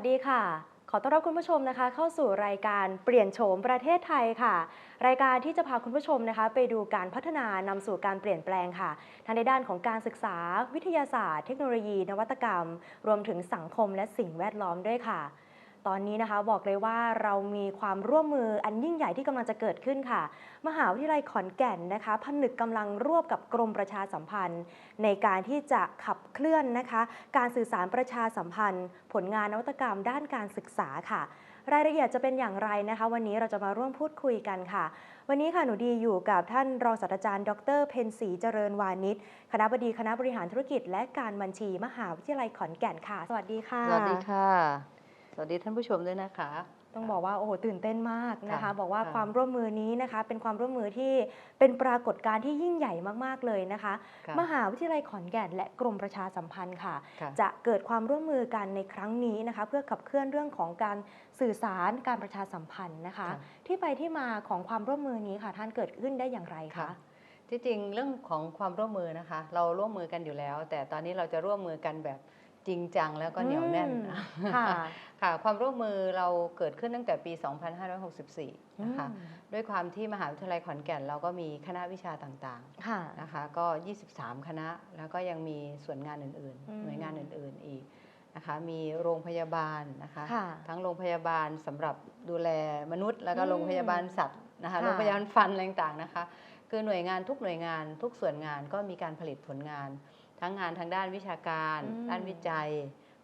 วัสดีค่ะ ขอต้อนรับคุณผู้ชมนะคะ เข้าสู่รายการเปลี่ยนโฉมประเทศไทยค่ะ รายการที่จะพาคุณผู้ชมนะคะ ไปดูการพัฒนานำสู่การเปลี่ยนแปลงค่ะทั้งในด้านของการศึกษา วิทยาศาสตร์ เทคโนโลยี นวัตกรรม รวมถึงสังคมและสิ่งแวดล้อมด้วยค่ะ ตอนนี้นะคะบอกเลยว่าเรามีความร่วมมืออันยิ่งใหญ่ที่กำลังจะเกิดขึ้นค่ะ มหาวิทยาลัยขอนแก่นนะคะ ผนึกกำลังร่วมกับกรมประชาสัมพันธ์ ในการที่จะขับเคลื่อนนะคะ การสื่อสารประชาสัมพันธ์ ผลงานนวัตกรรมด้านการศึกษาค่ะ รายละเอียดจะเป็นอย่างไรนะคะ วันนี้เราจะมาร่วมพูดคุยกันค่ะ วันนี้ค่ะหนูดีอยู่กับท่านรองศาสตราจารย์ ดรเพนศรีเจริญวานิชคณะบดีคณะบริหารธุรกิจ และการบัญชีมหาวิทยาลัยขอนแก่นค่ะ สวัสดีค่ะ สวัสดีค่ะ วัสดีท่านผู้ชมด้วยนะคะ ต้องบอกว่าโอ้โหตื่นเต้นมากนะคะค่ะบอกว่าค่ะความร่วมมือนี้นะคะ เป็นความร่วมมือที่เป็นปรากฏการณ์ที่ยิ่งใหญ่มากๆเลยนะคะค่ะมหาวิทยาลัยขอนแก่นและกรมประชาสัมพันธ์ค่ะค่ะ จะเกิดความร่วมมือกันในครั้งนี้นะคะ เพื่อขับเคลื่อนเรื่องของการสื่อสารการประชาสัมพันธ์นะคะค่ะที่ไปที่มาของความร่วมมือนี้ค่ะ ท่านเกิดขึ้นได้อย่างไรคะค่ะที่จริงเรื่องของความร่วมมือนะคะ เราร่วมมือกันอยู่แล้ว แต่ตอนนี้เราจะร่วมมือกันแบบ จริงจังแล้วก็เหนียวแน่นอืมค่ะค่ะความร่วมมือเราเกิดขึ้นตั้งแต่ปี 2564 นะคะอืมด้วยความที่มหาวิทยาลัยขอนแก่นเราก็มีคณะวิชาต่างค่ะๆนะคะ ก็ 23 คณะ แล้วก็ยังมีส่วนงานอื่นอืมๆหน่วยงานอื่นๆอีกนะคะ มีโรงพยาบาลนะคะค่ะทั้งโรงพยาบาลสำหรับดูแลมนุษย์ แล้วก็อืมโรงพยาบาลสัตว์นะคะค่ะโรงพยาบาลฟันอะไรต่างๆนะคะ คือหน่วยงานทุกหน่วยงานทุกส่วนงานก็มีการผลิตผลงาน ทั้งงานทางด้านวิชาการอืมด้านวิจัย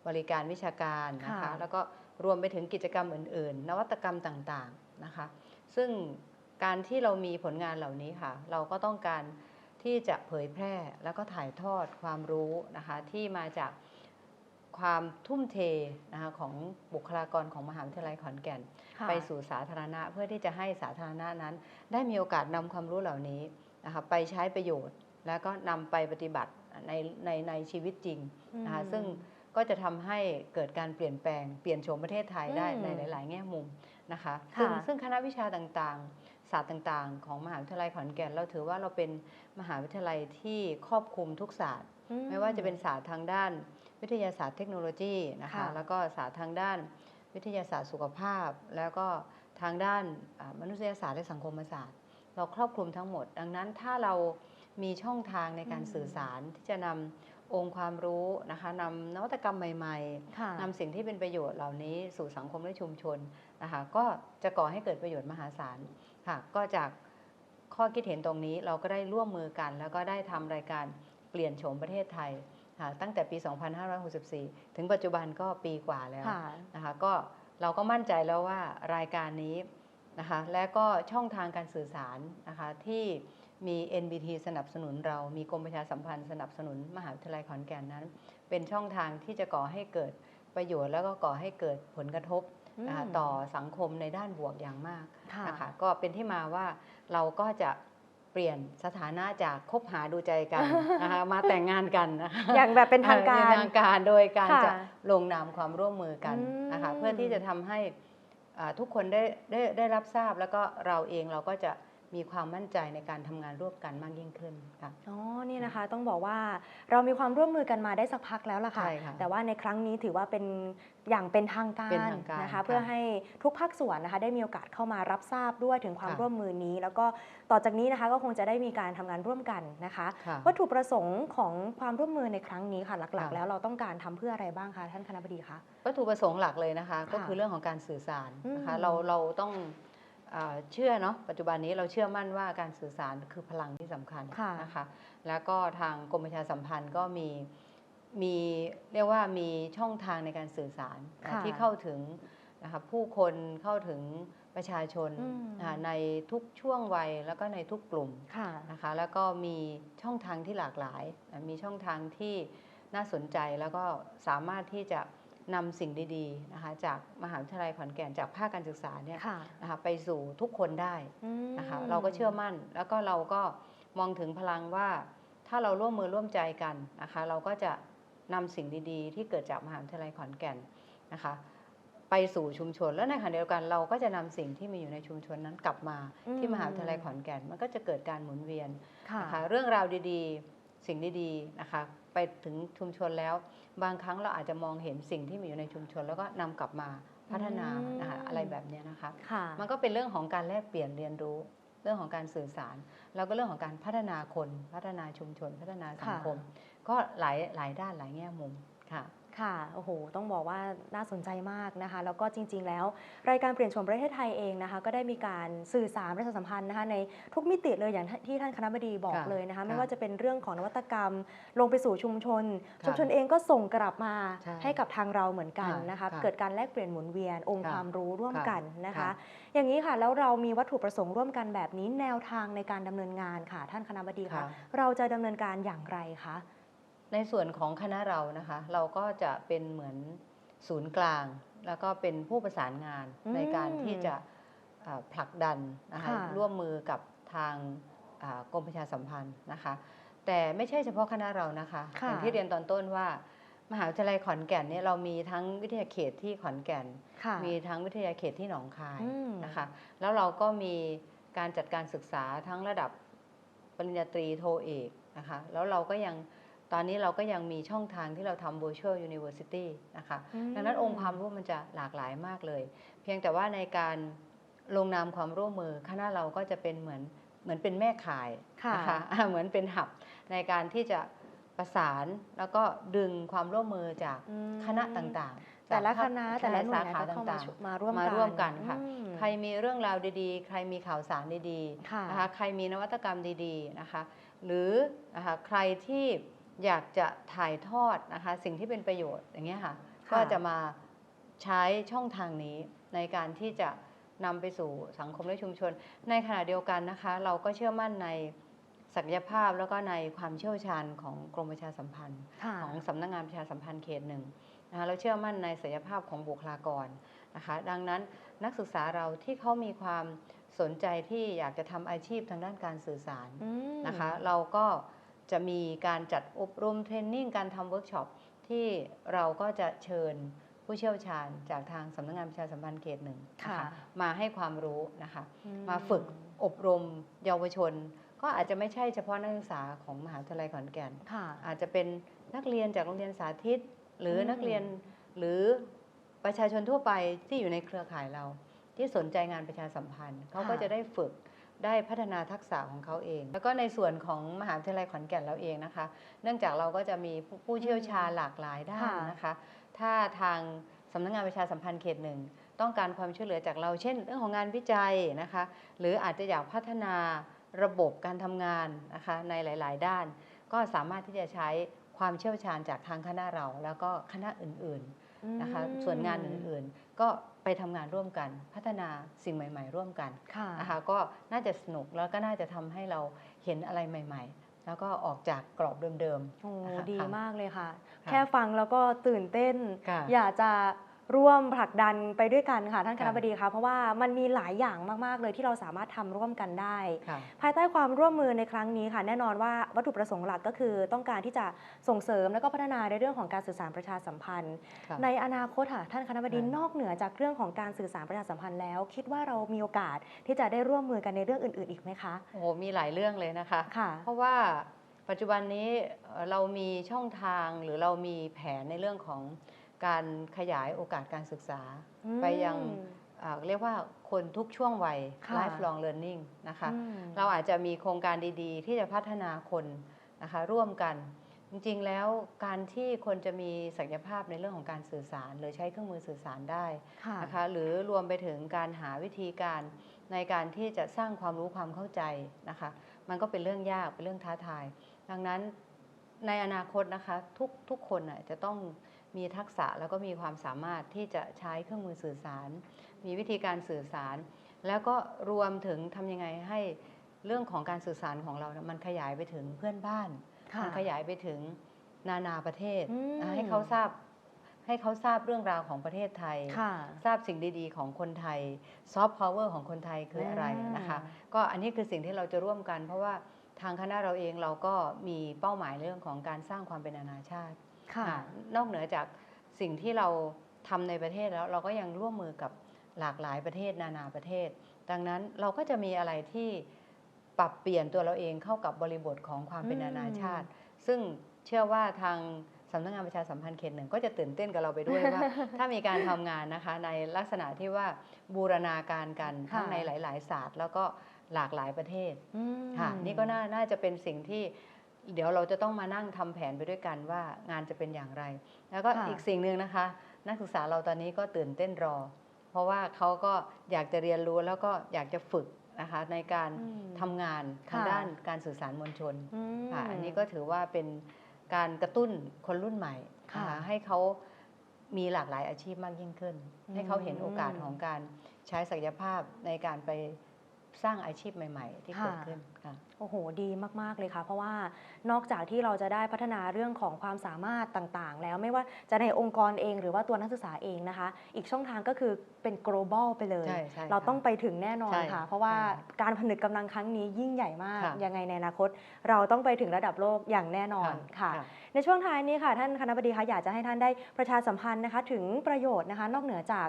บริการวิชาการนะคะค่ะแล้วก็รวมไปถึงกิจกรรมอื่น ๆ นวัตกรรมต่างๆนะคะ ซึ่งการที่เรามีผลงานเหล่านี้ค่ะ เราก็ต้องการที่จะเผยแพร่แล้วก็ถ่ายทอดความรู้นะคะที่มาจากความทุ่มเทนะคะของบุคลากรของมหาวิทยาลัยขอนแก่นค่ะไปสู่สาธารณะเพื่อที่จะให้สาธารณะนั้น ได้มีโอกาสนำความรู้เหล่านี้นะคะไปใช้ประโยชน์ แล้วก็นำไปปฏิบัติ ในในในชีวิตจริงนะคะอืมซึ่งก็จะทำให้เกิดการเปลี่ยนแปลงเปลี่ยนโฉมประเทศไทยได้อืมในหลาย ๆ แง่มุมนะคะค่ะซึ่งซึ่งคณะวิชาต่างๆ ศาสตร์ต่างๆ ของมหาวิทยาลัยขอนแก่นเราถือว่าเราเป็นมหาวิทยาลัยที่ครอบคลุมทุกศาสตร์อืไม่ว่าจะเป็นศาสตร์ทางด้าน วิทยาศาสตร์เทคโนโลยีนะคะค่ะแล้วก็ศาสตร์ทางด้านวิทยาศาสตร์สุขภาพ แล้วก็ทางด้านอ่ามนุษยศาสตร์และสังคมศาสตร์ เราครอบคลุมทั้งหมด ดังนั้นถ้าเรา มีช่องทางในการอืมสื่อสารที่จะนำองค์ความรู้นะคะนำนวัตกรรมใหม่ๆค่ะนำสิ่งที่เป็นประโยชน์เหล่านี้สู่สังคมและชุมชนนะคะก็จะก่อให้เกิดประโยชน์มหาศาลค่ะก็จากข้อคิดเห็นตรงนี้เราก็ได้ร่วมมือกัน แล้วก็ได้ทำรายการเปลี่ยนโฉมประเทศไทยค่ะตั้งแต่ปี 2564 ถึงปัจจุบันก็ปีกว่าแล้วค่ะนะคะก็เราก็มั่นใจแล้วว่ารายการนี้นะคะและก็ช่องทางการสื่อสารนะคะที่ มี NBT สนับสนุนเรามีกรมประชาสัมพันธ์สนับสนุนมหาวิทยาลัยขอนแก่นนั้น เป็นช่องทางที่จะก่อให้เกิดประโยชน์แล้วก็ก่อให้เกิดผลกระทบนะคะอืมต่อสังคมในด้านบวกอย่างมากค่ะนะคะก็เป็นที่มาว่าเราก็จะเปลี่ยนสถานะจากคบหาดูใจกันนะคะมาแต่งงานกันนะคะอย่างแบบเป็นทางการเป็นทางการโดยการค่ะจะลงนามความร่วมมือกันอืมนะคะเพื่อที่จะทำให้อ่าทุกคนได้ได้ได้รับทราบแล้วก็เราเองเราก็จะ มีความมั่นใจในการทำงานร่วมกันมากยิ่งขึ้นค่ะอ๋อนี่นะคะต้องบอกว่าเรามีความร่วมมือกันมาได้สักพักแล้วล่ะค่ะใช่ค่ะแต่ว่าในครั้งนี้ถือว่าเป็นอย่างเป็นทางกาเป็นรทางการนะคะค่ะเพื่อให้ทุกภาคส่วนนะคะได้มีโอกาสเข้ามารับทราบด้วยถึงความค่ะร่วมมือนี้ แล้วก็ต่อจากนี้นะคะก็คงจะได้มีการทำงานร่วมกันนะคะค่ะวัตถุประสงค์ของความร่วมมือในครั้งนี้ค่ะหลักค่ะๆแล้วเราต้องการทำเพื่ออะไรบ้างคะท่านคณะบดีคะวัตถุประสงค์หลักเลยนะคะ ก็ค่ะคือเรื่องของการสื่อสารนะคะอืมเราเราต้องอ่า เชื่อเนาะปัจจุบันนี้เราเชื่อมั่นว่าการสื่อสารคือพลังที่สำคัญค่ะนะคะแล้วก็ทางกรมประชาสัมพันธ์ก็มีมีเรียกว่ามีช่องทางในการสื่อสารนะค่ะที่เข้าถึงนะคะผู้คนเข้าถึงประชาชนอืมนะคะในทุกช่วงวัยแล้วก็ในทุกกลุ่มค่ะนะคะแล้วก็มีช่องทางที่หลากหลายอะมีช่องทางที่น่าสนใจแล้วก็สามารถที่จะ นำสิ่งดีๆนะคะจากมหาวิทยาลัยขอนแก่นจากภาคการศึกษาเนี่ยค่ะนะคะไปสู่ทุกคนได้อืมนะคะเราก็เชื่อมั่น แล้วก็เราก็มองถึงพลังว่าถ้าเราร่วมมือร่วมใจกันนะคะ เราก็จะนำสิ่งดีๆ ที่เกิดจากมหาวิทยาลัยขอนแก่นนะคะ ไปสู่ชุมชนแล้วในขณะเดียวกันเราก็จะนำสิ่งที่มีอยู่ในชุมชนนั้นกลับมาที่มหาวิทยาลัยขอนแก่น มันก็จะเกิดการหมุนเวียนค่ะนะคะเรื่องราวดีๆ สิ่งดีๆนะคะ ไปถึงชุมชนแล้ว บางครั้งเราอาจจะมองเห็นสิ่งที่มีอยู่ในชุมชน แล้วก็นำกลับมาพัฒนาอืมนะคะอะไรแบบเนี้ยนะคะค่ะมันก็เป็นเรื่องของการแลกเปลี่ยนเรียนรู้เรื่องของการสื่อสาร แล้วก็เรื่องของการพัฒนาคน พัฒนาชุมชน พัฒนาสังคม ก็หลายหลายด้านหลายแง่มุมค่ะ ค่ะ โอ้โห ต้องบอกว่าน่าสนใจมากนะคะ แล้วก็จริง ๆ แล้ว รายการเปลี่ยนโฉมประเทศไทยเองนะคะ ก็ได้มีการสื่อสารประชาสัมพันธ์นะคะในทุกมิติเลยอย่างที่ท่านคณะบดีบอกค่ะเลยนะคะค่ะไม่ว่าจะเป็นเรื่องของนวัตกรรม ลงไปสู่ชุมชนค่ะชุมชนเองก็ส่งกลับมาใช่ให้กับทางเราเหมือนกันค่ะนะคะค่ะเกิดการแลกเปลี่ยนหมุนเวียนองค์ค่ะความรู้ร่วมค่ะกันนะคะค่ะอย่างนี้ค่ะแล้วเรามีวัตถุประสงค์ร่วมกันแบบนี้แนวทางในการดำเนินงานค่ะ ท่านคณะบดีคะค่ะเราจะดำเนินการอย่างไรคะ ในส่วนของคณะเรานะคะ เราก็จะเป็นเหมือนศูนย์กลาง แล้วก็เป็นผู้ประสานงานอืมในการที่จะอ่าผลักดันนะคะค่ะร่วมมือกับทางอ่ากรมประชาสัมพันธ์นะคะ แต่ไม่ใช่เฉพาะคณะเรานะคะค่ะอย่างที่เรียนตอนต้นว่ามหาวิทยาลัยขอนแก่นเนี่ยเรามีทั้งวิทยาเขตที่ขอนแก่นค่ะมีทั้งวิทยาเขตที่หนองคายอืมนะคะ แล้วเราก็มีการจัดการศึกษาทั้งระดับปริญญาตรีโทเอกนะคะ แล้วเราก็ยัง ตอนนี้เราก็ยังมีช่องทางที่เราทำ virtual university นะคะอืมดังนั้นองค์ความรู้มันจะหลากหลายมากเลย เพียงแต่ว่าในการลงนามความร่วมมือคณะเราก็จะเป็นเหมือนเหมือนเป็นแม่ข่ายค่ะนะคะอ่าเหมือนเป็นหับในการที่จะประสานแล้วก็ดึงความร่วมมือจากอืมคณะต่างๆ แต่ละจากภาคณะแต่ละหน่วยงานสาขาก็เข้ามาต่างช่วยๆมาร่วมมากันร่วมกันค่ะอืมใครมีเรื่องราวดีๆ ใครมีข่าวสารดีค่ะๆนะคะ ใครมีนวัตกรรมดีๆนะคะ หรือนะคะใครที่ อยากจะถ่ายทอดนะคะสิ่งที่เป็นประโยชน์อย่างเงี้ยค่ะค่ะก็จะมาใช้ช่องทางนี้ในการที่จะนำไปสู่สังคมและชุมชน ในขณะเดียวกันนะคะ เราก็เชื่อมั่นในศักยภาพแล้วก็ในความเชี่ยวชาญของกรมประชาสัมพันธ์ค่ะของสำนักงานประชาสัมพันธ์เขตหนึ่งนะคะเราเชื่อมั่นในศักยภาพของบุคลากรนะคะ ดังนั้นนักศึกษาเราที่เขามีความสนใจที่อยากจะทำอาชีพทางด้านการสื่อสารอืมนะคะ เราก็ จะมีการจัดอบรมเทรนนิ่งการทำเวิร์กช็อปที่เราก็จะเชิญผู้เชี่ยวชาญจากทางสำนักงานประชาสัมพันธ์เขตหนึ่งนะค่ะคะมาให้ความรู้นะคะอืมาฝึกอบรมเยาวชน ก็อาจจะไม่ใช่เฉพาะนักศึกษาของมหาวิทยาลัยขอนแก่น ค่ะ อาจจะเป็นนักเรียนจากโรงเรียนสาธิต หรืออม นักเรียนหรือประชาชนทั่วไปที่อยู่ในเครือข่ายเรา ที่สนใจงานประชาสัมพันธ์เขาก็จะได้ฝึก ได้พัฒนาทักษะของเขาเอง แล้วก็ในส่วนของมหาวิทยาลัยขอนแก่นเราเองนะคะ เนื่องจากเราก็จะมีผู้ผู้เชี่ยวชาญหลากหลายด้านค่ะนะคะ ถ้าทางสำนักงานประชาสัมพันธ์เขตหนึ่งต้องการความช่วยเหลือจากเราเช่น เรื่องของงานวิจัยนะคะ หรืออาจจะอยากพัฒนาระบบการทำงานนะคะในหลาย ๆ ด้าน ก็สามารถที่จะใชความเชี่ยวชาญจากทางคณะเรา แล้วก็คณะอื่น ๆ นะคะอืมส่วนงานอื่น ๆ ก็ ไปทำงานร่วมกัน พัฒนาสิ่งใหม่ ๆ ร่วมกันค่ะนะคะก็น่าจะสนุกแล้วก็น่าจะทำให้เราเห็นอะไรใหม่ ๆแล้วก็ออกจากกรอบเดิมโอ้นะคะดีค่ะมากเลยค่ะค่ะ แค่ฟังแล้วก็ตื่นเต้นค่ะอยากจะ ร่วมผลักดันไปด้วยกันค่ะท่านคค่ะณะบดีคะเพราะว่ามันมีหลายอย่างมาก ๆ เลยที่เราสามารถทำร่วมกันได้ๆค่ะภายใต้ความร่วมมือในครั้งนี้ค่ะ แน่นอนว่าวัตถุประสงค์หลักก็คือ ต้องการที่จะส่งเสริมและก็พัฒนาในเรื่องของการสื่อสารประชาสัมพันธ์ค่ะในอนาคตค่ะท่านคณะบดีค่ะนอกเหนือจากเรื่องของการสื่อสารประชาสัมพันธ์แล้ว คิดว่าเรามีโอกาสที่จะได้ร่วมมือกันในเรื่องอื่น ๆ อีกไหมคะโอ้โหมีหลายเรื่องเลยนะคะค่ะเพราะว่าปัจจุบันนี้เอ่อเรามีช่องทางหรือเรามีแผนในเรื่องของ การขยายโอกาสการศึกษาอืมไปยังอ่าเรียกว่าคนทุกช่วงวัยค่ะ lifelong learning นะคะอืมเราอาจจะมีโครงการดีๆ ที่จะพัฒนาคนนะคะร่วมกัน จริงๆแล้วการที่คนจะมีศักยภาพในเรื่องของการสื่อสาร หรือใช้เครื่องมือสื่อสารได้ค่ะนะคะหรือรวมไปถึงการหาวิธีการในการที่จะสร้างความรู้ความเข้าใจนะคะ มันก็เป็นเรื่องยากเป็นเรื่องท้าทาย ดังนั้นในอนาคตนะคะทุกทุกคนน่ะจะต้อง มีทักษะแล้วก็มีความสามารถที่จะใช้เครื่องมือสื่อสาร มีวิธีการสื่อสาร แล้วก็รวมถึงทำยังไงให้เรื่องของการสื่อสารของเรานะมันขยายไปถึงเพื่อนบ้านค่ะมันขยายไปถึงนานาประเทศอืมนะให้เขาทราบให้เขาทราบเรื่องราวของประเทศไทยค่ะทราบสิ่งดีๆ ของคนไทยซอฟต์พาวเวอร์ของคนไทยคืออะไรนะคะ ก็อันนี้คือสิ่งที่เราจะร่วมกัน เพราะว่าทางคณะเราเองเราก็มีเป้าหมายเรื่องของการสร้างความเป็นนานาชาติ ค่ะอะนอกเหนือจากสิ่งที่เราทำในประเทศแล้วเราก็ยังร่วมมือกับหลากหลายประเทศนานาประเทศ ดังนั้นเราก็จะมีอะไรที่ปรับเปลี่ยนตัวเราเองเข้ากับบริบทของความเป็นอืมนานาชาติ ซึ่งเชื่อว่าทางสำนักงานประชาสัมพันธ์เขตหนึ่งก็จะตื่นเต้นกับเราไปด้วยว่า ถ้ามีการทำงานนะคะในลักษณะที่ว่าบูรณาการกันทั้งค่ะในหลาย ๆ ศาสตร์ แล้วก็หลากหลายประเทศอืมค่ะนี่ก็น่าน่าจะเป็นสิ่งที่ เดี๋ยวเราจะต้องมานั่งทำแผนไปด้วยกันว่างานจะเป็นอย่างไร แล้วก็ค่ะอีกสิ่งหนึ่งนะคะ นักศึกษาเราตอนนี้ก็ตื่นเต้นรอ เพราะว่าเขาก็อยากจะเรียนรู้แล้วก็อยากจะฝึกนะคะในการอืมทำงานทางค่ะด้านการสื่อสารมวลชนอืมค่ะอันนี้ก็ถือว่าเป็นการกระตุ้นคนรุ่นใหม่ค่ะนะคะให้เขามีหลากหลายอาชีพมากยิ่งขึ้นอืมให้เขาเห็นโอกาสของการใช้ศักยภาพในการไป สร้างอาชีพใหม่ ๆ ที่เกิดขึ้นค่ะโอ้โหดีมาก ๆ เลยค่ะ เพราะว่านอกจากที่เราจะได้พัฒนาเรื่องของความสามารถต่างๆ แล้วไม่ว่าจะในองค์กรเองหรือว่าตัวนักศึกษาเองนะคะ อีกช่องทางก็คือเป็น global ไปเลยใช่ใช่เราค่ะต้องไปถึงแน่นอนใช่ค่ะ เพราะว่าใช่ค่ะการผนึกกำลังครั้งนี้ยิ่งใหญ่มากค่ะยังไงในอนาคต เราต้องไปถึงระดับโลกอย่างแน่นอนค่ะ ในช่วงท้ายนี้ค่ะท่านคณะบดีคะอยากจะให้ท่านได้ประชาสัมพันธ์นะคะ ถึงประโยชน์นะคะ นอกเหนือจาก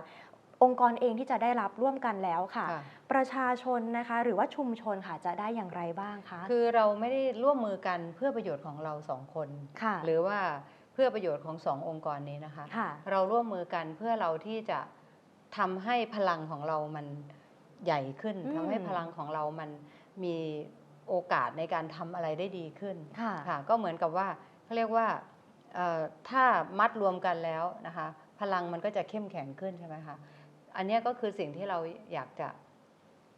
องค์กรเองที่จะได้รับร่วมกันแล้วค่ะค่ะ ประชาชนนะคะหรือว่าชุมชนค่ะจะได้อย่างไรบ้างคะคือเราไม่ได้ร่วมมือกันเพื่อประโยชน์ของเราสองคนค่ะ หรือว่าเพื่อประโยชน์ของสององค์กรนี้นะคะค่ะเราร่วมมือกันเพื่อเราที่จะทำให้พลังของเรามันใหญ่ขึ้นอืมทำให้พลังของเรามันมีโอกาสในการทำอะไรได้ดีขึ้นค่ะค่ะก็เหมือนกับว่าเขาเรียกว่าเอ่อถ้ามัดรวมกันแล้วนะคะ พลังมันก็จะเข้มแข็งขึ้นใช่ไหมคะ อันเนี้ยก็คือสิ่งที่เราอยากจะ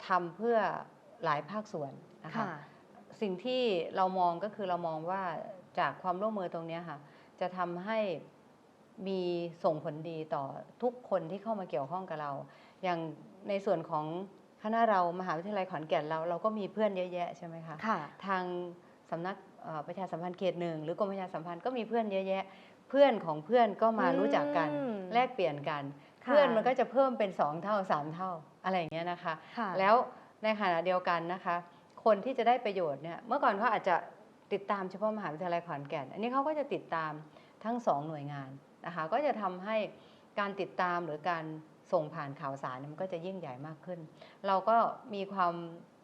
ทำเพื่อหลายภาคส่วนนะคะค่ะสิ่งที่เรามองก็คือเรามองว่าจากความร่วมมือตรงเนี้ยค่ะ จะทำให้มีส่งผลดีต่อทุกคนที่เข้ามาเกี่ยวข้องกับเรา อย่างในส่วนของคณะเรามหาวิทยาลัยขอนแก่นเราเราก็มีเพื่อนเยอะแยะใช่ไหมคะค่ะ ทางสำนักเอ่อประชาสัมพันธ์เขตหนึ่งหรือกรมประชาสัมพันธ์ก็มีเพื่อนเยอะแยะ เพื่อนของเพื่อนก็มาอืมรู้จักกันแลกเปลี่ยนกันค่ะ เพื่อนมันก็จะเพิ่มเป็นสองเท่าสามเท่าอะไรอย่างเงี้ยนะคะค่ะแล้วในขณะเดียวกันนะคะ คนที่จะได้ประโยชน์เนี่ยเมื่อก่อนเขาอาจจะติดตามเฉพาะมหาวิทยาลัยขอนแก่น อันนี้เขาก็จะติดตามทั้งสองหน่วยงานนะคะก็จะทำให้การติดตามหรือการส่งผ่านข่าวสารเนี่ยมันก็จะยิ่งใหญ่มากขึ้น เราก็มีความ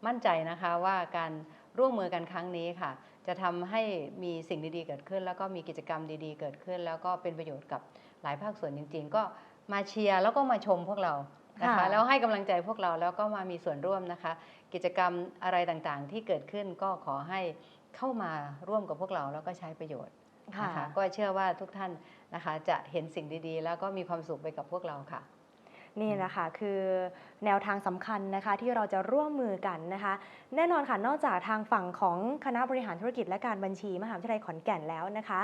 มั่นใจนะคะว่าการร่วมมือกันครั้งนี้ค่ะ จะทำให้มีสิ่งดีๆเกิดขึ้น แล้วก็มีกิจกรรมดีๆ เกิดขึ้น แล้วก็เป็นประโยชน์กับหลายภาคส่วนจริง ๆ ก็ มาเชียร์แล้วก็มาชมพวกเรานะคะค่ะแล้วให้กำลังใจพวกเราแล้วก็มามีส่วนร่วมนะคะ กิจกรรมอะไรต่างๆ ที่เกิดขึ้นก็ขอให้เข้ามาร่วมกับพวกเราแล้วก็ใช้ประโยชน์ค่ะนะคะก็เชื่อว่าทุกท่านนะคะจะเห็นสิ่งดีๆ แล้วก็มีความสุขไปกับพวกเราค่ะ นี่แหละค่ะคือแนวทางสำคัญนะคะที่เราจะร่วมมือกันนะคะ แน่นอนค่ะนอกจากทางฝั่งของคณะบริหารธุรกิจและการบัญชีมหาวิทยาลัยขอนแก่นแล้วนะคะ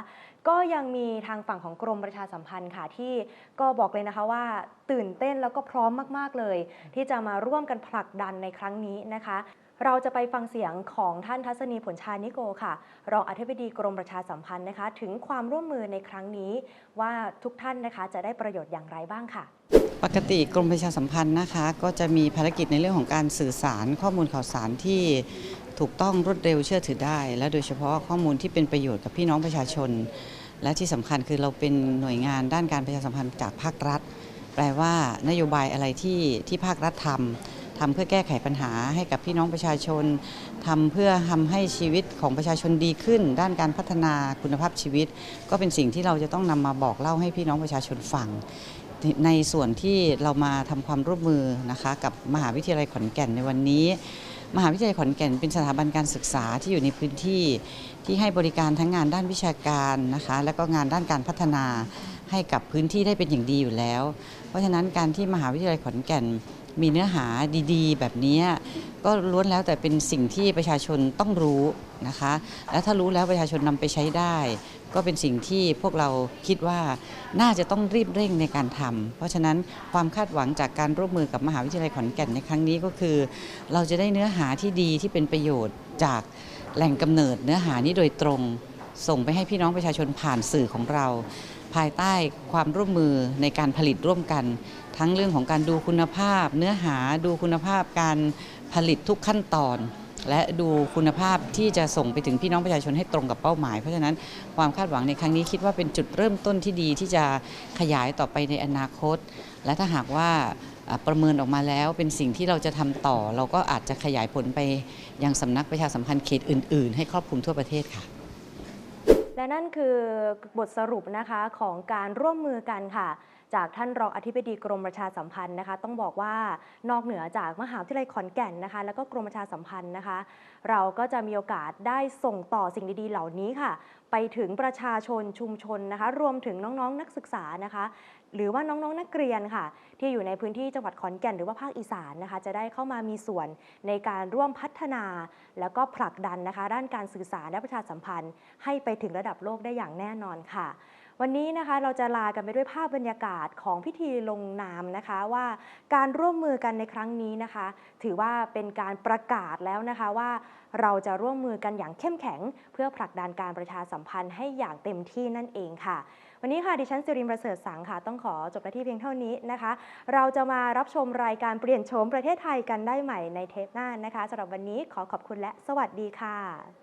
ก็ยังมีทางฝั่งของกรมประชาสัมพันธ์ค่ะที่ก็บอกเลยนะคะว่าตื่นเต้นแล้วก็พร้อมมาก ๆ เลย ที่จะมาร่วมกันผลักดันในครั้งนี้นะคะ เราจะไปฟังเสียงของท่านทัศนีผลชานิโกค่ะ รองอธิบดีกรมประชาสัมพันธ์นะคะ ถึงความร่วมมือในครั้งนี้ว่าทุกท่านนะคะจะได้ประโยชน์อย่างไรบ้างค่ะ ปกติกรมประชาสัมพันธ์นะคะ ก็จะมีภารกิจในเรื่องของการสื่อสารข้อมูลข่าวสารที่ถูกต้องรวดเร็วเชื่อถือได้ และโดยเฉพาะข้อมูลที่เป็นประโยชน์กับพี่น้องประชาชน และที่สำคัญคือเราเป็นหน่วยงานด้านการประชาสัมพันธ์จากภาครัฐ แปลว่านโยบายอะไรที่ที่ภาครัฐทำ ทำเพื่อแก้ไขปัญหาให้กับพี่น้องประชาชนทำเพื่อทำให้ชีวิตของประชาชนดีขึ้น ด้านการพัฒนาคุณภาพชีวิต ก็เป็นสิ่งที่เราจะต้องนำมาบอกเล่าให้พี่น้องประชาชนฟังในส่วนที่เรามาทำความร่วมมือนะคะกับมหาวิทยาลัยขอนแก่นในวันนี้ มหาวิทยาลัยขอนแก่นเป็นสถาบันการศึกษาที่อยู่ในพื้นที่ ที่ให้บริการทั้งงานด้านวิชาการนะคะและก็งานด้านการพัฒนาให้กับพื้นที่ได้เป็นอย่างดีอยู่แล้ว เพราะฉะนั้นการที่มหาวิทยาลัยขอนแก่น มีเนื้อหาดีๆ แบบนี้ก็ล้วนแล้วแต่เป็นสิ่งที่ประชาชนต้องรู้นะคะ และถ้ารู้แล้วประชาชนนำไปใช้ได้ ก็เป็นสิ่งที่พวกเราคิดว่าน่าจะต้องรีบเร่งในการทำเพราะฉะนั้นความคาดหวังจากการร่วมมือกับมหาวิทยาลัยขอนแก่นในครั้งนี้ก็คือ เราจะได้เนื้อหาที่ดีที่เป็นประโยชน์จากแหล่งกำเนิดเนื้อหานี้โดยตรง ส่งไปให้พี่น้องประชาชนผ่านสื่อของเรา ภายใต้ความร่วมมือในการผลิตร่วมกัน ทั้งเรื่องของการดูคุณภาพ เนื้อหาดูคุณภาพการผลิตทุกขั้นตอน และดูคุณภาพที่จะส่งไปถึงพี่น้องประชาชนให้ตรงกับเป้าหมาย เพราะฉะนั้นความคาดหวังในครั้งนี้คิดว่าเป็นจุดเริ่มต้นที่ดีที่จะขยายต่อไปในอนาคต และถ้าหากว่าประเมินออกมาแล้วเป็นสิ่งที่เราจะทำต่อ เราก็อาจจะขยายผลไปยังสำนักประชาสัมพันธ์เขตอื่น ๆ ให้ครอบคลุมทั่วประเทศค่ะ และนั่นคือบทสรุปนะคะของการร่วมมือกันค่ะ จากท่านรองอธิบดีกรมประชาสัมพันธ์นะคะ ต้องบอกว่านอกเหนือจากมหาวิทยาลัยขอนแก่นนะคะ แล้วก็กรมประชาสัมพันธ์นะคะ เราก็จะมีโอกาสได้ส่งต่อสิ่งดีๆ เหล่านี้ค่ะ ไปถึงประชาชนชุมชนนะคะ รวมถึงน้องๆ นักศึกษานะคะ หรือว่าน้องๆนักเรียนค่ะ ที่อยู่ในพื้นที่จังหวัดขอนแก่นหรือว่าภาคอีสานนะคะ จะได้เข้ามามีส่วนในการร่วมพัฒนา แล้วก็ผลักดันนะคะ ด้านการสื่อสารและประชาสัมพันธ์ ให้ไปถึงระดับโลกได้อย่างแน่นอนค่ะ วันนี้นะคะเราจะลากันไปด้วยภาพบรรยากาศของพิธีลงนามนะคะว่าการร่วมมือกันในครั้งนี้นะคะ ถือว่าเป็นการประกาศแล้วนะคะว่าเราจะร่วมมือกันอย่างเข้มแข็ง เพื่อผลักดันการประชาสัมพันธ์ให้อย่างเต็มที่นั่นเองค่ะ วันนี้ค่ะดิฉันสิรินประเสริฐสังค่ะต้องขอจบหน้าที่เพียงเท่านี้นะคะ เราจะมารับชมรายการเปลี่ยนโฉมประเทศไทยกันได้ใหม่ในเทปหน้านะคะสำหรับวันนี้ขอขอบคุณและสวัสดีค่ะ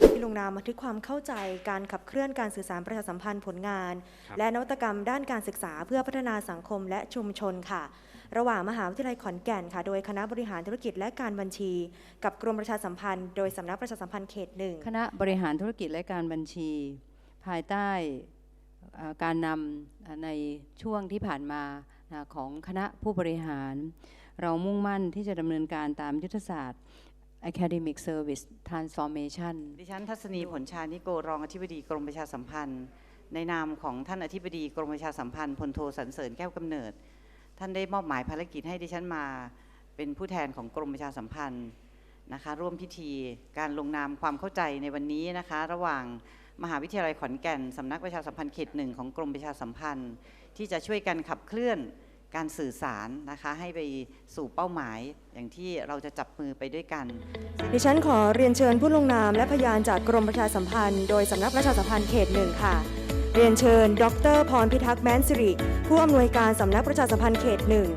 ที่ลงนามบันทึกความเข้าใจการขับเคลื่อนการสื่อสารประชาสัมพันธ์ผลงานครับและนวัตกรรมด้านการศึกษาเพื่อพัฒนาสังคมและชุมชนค่ะ ระหว่างมหาวิทยาลัยขอนแก่นค่ะ โดยคณะบริหารธุรกิจและการบัญชี กับกรมประชาสัมพันธ์ โดยสำนักประชาสัมพันธ์เขตหนึ่งคณะบริหารธุรกิจและการบัญชี ภายใต้เอ่อการนำเอ่อในช่วงที่ผ่านมานะของคณะผู้บริหาร เรามุ่งมั่นที่จะดำเนินการตามยุทธศาสตร์ Academic Service Transformation ดิฉันทัศนีผลชานิโกรองอธิบดีกรมประชาสัมพันธ์ ในนามของท่านอธิบดีกรมประชาสัมพันธ์พลโทสันเสริญแก้วกำเนิด ท่านได้มอบหมายภารกิจให้ดิฉันมาเป็นผู้แทนของกรมประชาสัมพันธ์นะคะร่วมพิธีการลงนามความเข้าใจในวันนี้นะคะ ระหว่างมหาวิทยาลัยขอนแก่นสำนักประชาสัมพันธ์เขตหนึ่งของกรมประชาสัมพันธ์ ที่จะช่วยกันขับเคลื่อน การสื่อสารนะคะให้ไปสู่เป้าหมายอย่างที่เราจะจับมือไปด้วยกัน ดิฉันขอเรียนเชิญผู้ลงนามและพยานจากกรมประชาสัมพันธ์ โดยสำนักประชาสัมพันธ์เขตหนึ่งค่ะ เรียนเชิญ ดรพรพิทักษ์แมนสิริ ผู้อำนวยการสำนักประชาสัมพันธ์เขตหนึ่ง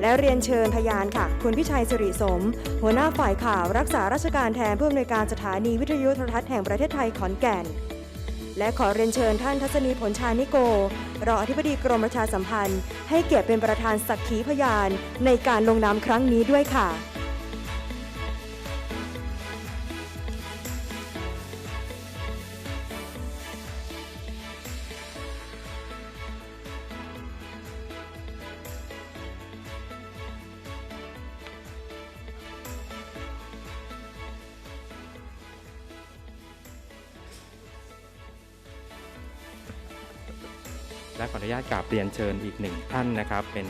และเรียนเชิญพยานค่ะ คุณพิชัยสิริสม หัวหน้าฝ่ายข่าว รักษาราชการแทนผู้อำนวยการสถานีวิทยุโทรทัศน์แห่งประเทศไทยขอนแก่น และขอเรียนเชิญท่านทัศนีผลชานิโก รองอธิบดีกรมประชาสัมพันธ์ ให้เกียรติเป็นประธานสักขีพยานในการลงนามครั้งนี้ด้วยค่ะ กราบเรียนเชิญอีกหนึ่งท่านนะครับ เป็น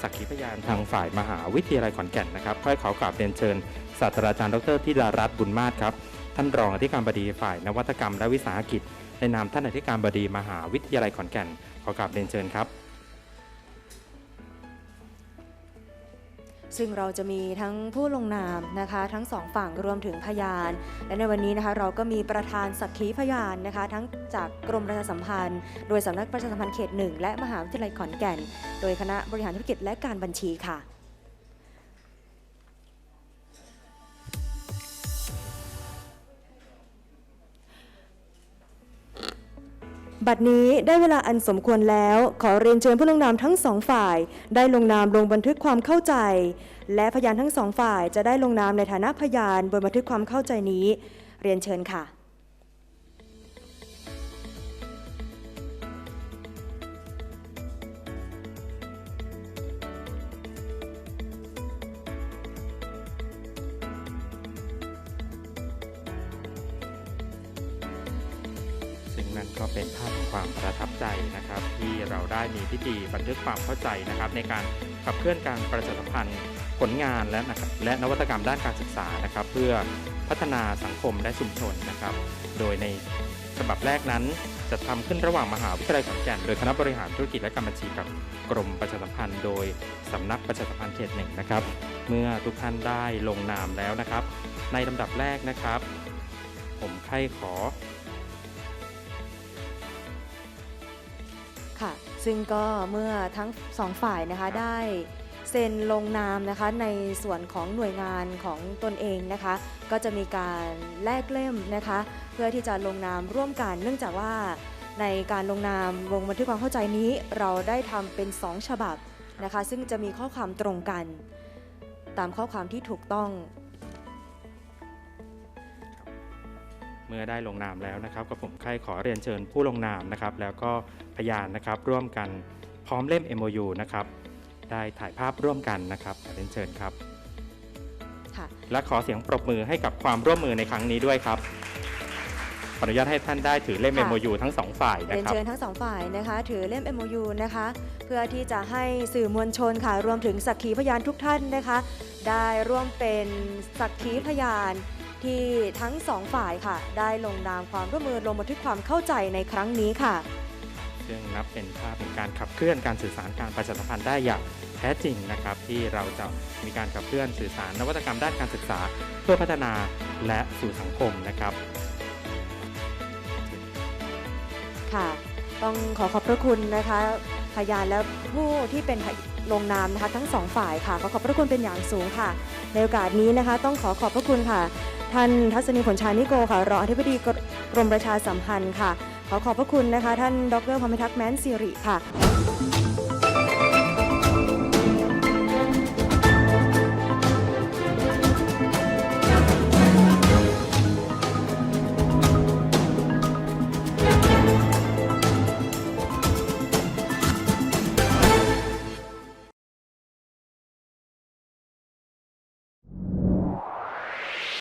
สักขีพยานทางฝ่ายมหาวิทยาลัยขอนแก่นนะครับค่อยขอกราบเรียนเชิญศาสตราจารย์ดรธิดารัตน์บุญมาศครับท่านรองอธิการบดีฝ่ายนวัตกรรมและวิสาหกิจในนามท่านอธิการบดีมหาวิทยาลัยขอนแก่น ขอกราบเรียนเชิญครับ ซึ่งเราจะมีทั้งผู้ลงนามนะคะทั้งสองฝั่งรวมถึงพยาน และในวันนี้นะคะเราก็มีประธานสักขีพยานนะคะ ทั้งจากกรมประชาสัมพันธ์ โดยสำนักประชาสัมพันธ์เขตหนึ่งและมหาวิทยาลัยขอนแก่น โดยคณะบริหารธุรกิจและการบัญชีค่ะบัดนี้ได้เวลาอันสมควรแล้ว ขอเรียนเชิญผู้ลงนามทั้งสองฝ่าย ได้ลงนามลงบันทึกความเข้าใจ และพยานทั้งสองฝ่ายจะได้ลงนามในฐานะพยานบนบันทึกความเข้าใจนี้ เรียนเชิญค่ะซึ่งนั่นก็เป็นภาพแห่งความประทับใจนะครับ ที่เราได้มีพิธีบันทึกความเข้าใจนะครับ ในการขับเคลื่อนการประชาสัมพันธ์ ผลงานและนะครับและนวัตกรรมด้านการศึกษานะครับ เพื่อพัฒนาสังคมและชุมชนนะครับ โดยในฉบับแรกนั้นจะทำขึ้นระหว่างมหาวิทยาลัยขอนแก่นโดยคณะบริหารธุรกิจและการบัญชีกับกรมประชาสัมพันธ์โดยสำนักประชาสัมพันธ์เขตหนึ่งนะครับ เมื่อทุกท่านได้ลงนามแล้วนะครับ ในลำดับแรกนะครับ ผมใครขอค่ะ ซึ่งก็เมื่อทั้งสองฝ่ายนะคะได้ เซ็นลงนามนะคะในส่วนของหน่วยงานของตนเองนะคะ ก็จะมีการแลกเล่มนะคะ เพื่อที่จะลงนามร่วมกัน เนื่องจากว่าในการลงนามลงบันทึกความเข้าใจนี้เราได้ทำเป็น 2 ฉบับนะคะ ซึ่งจะมีข้อความตรงกัน ตามข้อความที่ถูกต้องเมื่อได้ลงนามแล้วนะครับก็ผมใครขอเรียนเชิญผู้ลงนามนะครับ แล้วก็พยานนะครับร่วมกันพร้อมเล่ม MOU นะครับ ได้ถ่ายภาพร่วมกันนะครับขอเรียนเชิญครับ ค่ะ และขอเสียงปรบมือให้กับความร่วมมือในครั้งนี้ด้วยครับขออนุญาตให้ท่านได้ถือเล่ม ค่ะ MOU ทั้งสองฝ่ายนะเรียนครับ เชิญทั้งสองฝ่ายนะคะ ถือเล่ม MOU นะคะ เพื่อที่จะให้สื่อมวลชนค่ะ รวมถึงสักขีพยานทุกท่านนะคะ ได้ร่วมเป็นสักขีพยานที่ทั้งสองฝ่ายค่ะ ได้ลงนามความร่วมมือลงบันทึกความเข้าใจในครั้งนี้ค่ะ ซึ่งนับเป็นภาพในการขับเคลื่อนการสื่อสารการประชาสัมพันธ์ได้อย่างแท้จริงนะครับ ที่เราจะมีการขับเคลื่อนสื่อสารนวัตกรรมด้านการศึกษา เพื่อพัฒนาและสู่สังคมนะครับ ค่ะ ต้องขอขอบพระคุณนะคะ พยานและผู้ที่เป็นลงนามนะคะทั้งสองฝ่ายค่ะขอขอบพระคุณเป็นอย่างสูงค่ะ ในโอกาสนี้นะคะ ต้องขอขอบพระคุณค่ะ ท่านทัศนีผลชานิโกค่ะรองอธิบดีกรมประชาสัมพันธ์ค่ะ ขอขอบพระคุณนะคะ ท่านดรพรหมทักษ์แมนสิริค่ะ